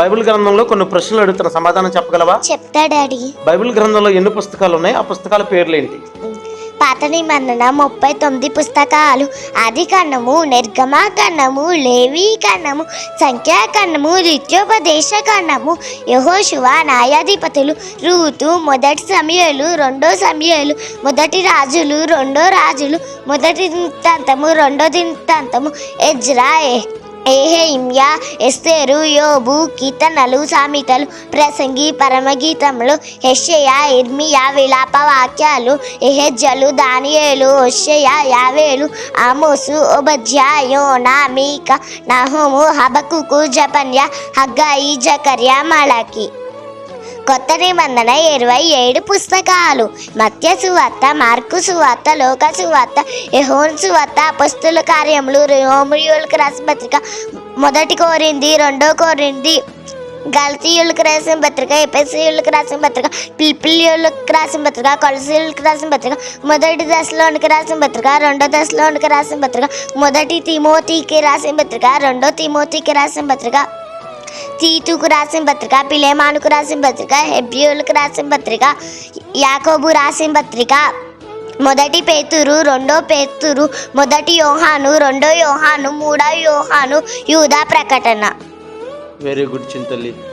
Bible గ్రంథంలో కొన్ని ప్రశ్నలు అడుగుతున్న సమాధానం చెప్పగలవా? చెప్తా డాడీ. బైబిల్ గ్రంథంలో ఎన్ని పుస్తకాలు ఉన్నాయి ఆ పుస్తకాల పేర్లు ఏంటి పాత నిబంధన ముప్పై తొమ్మిది పుస్తకాలు ఆది కన్నము నిర్గమ కన్నము లేవి కన్నము సంఖ్యా కన్నము నిత్యోపదేశ కన్నము యహోశువ న్యాయాధిపతులు రూతు మొదటి సమయాలు రెండో సమయాలు మొదటి రాజులు రెండో రాజులు మొదటి దింతాంతము రెండో దింతాంతము ఎజ్రా ఏహేమ్యా ఎస్తేరు యోబు కీర్తనలు సామెతలు ప్రసంగి పరమగీతములు హెషయ ఇర్మియా విలాప వాక్యాలు ఎహెజ్జలు దానియేలు ఒషయ యావేలు ఆమోసు ఒబధ్యా యోనా మీక నహోము హబకుకు జపన్య హగ్గాయి జకర్య మళకి. కొత్త నిబంధన ఇరవై ఏడు పుస్తకాలు. మత్య సువార్త మార్కు సువార్త లోక సువార్త యెహోను సువార్త అపస్తుల కార్యములు రోమియోలకు రాసిన పత్రిక మొదటి కోరింది రెండో కోరింది గల్తీయులకు రాసిన పత్రిక ఎపెసీయులకు రాసిన పత్రిక పిల్పిలియులకు రాసిన పత్రిక కొలసీయులకు రాసిన పత్రిక మొదటి దశలోనికి రాసిన పత్రిక రెండో దశలోనికి రాసిన పత్రిక మొదటి తిమోతికి రాసిన పత్రిక రెండో తిమోతికి రాసిన పత్రిక తీతుకు రాసిన పత్రిక పిలేమానుకు రాసిన పత్రిక హెబ్రియులకు రాసిన పత్రిక యాకోబు రాసిన పత్రిక. మొదటి పేతురు రెండో పేతురు మొదటి యోహాను రెండో యోహాను మూడో యోహాను యూదా ప్రకటన. Very good చింతల్లి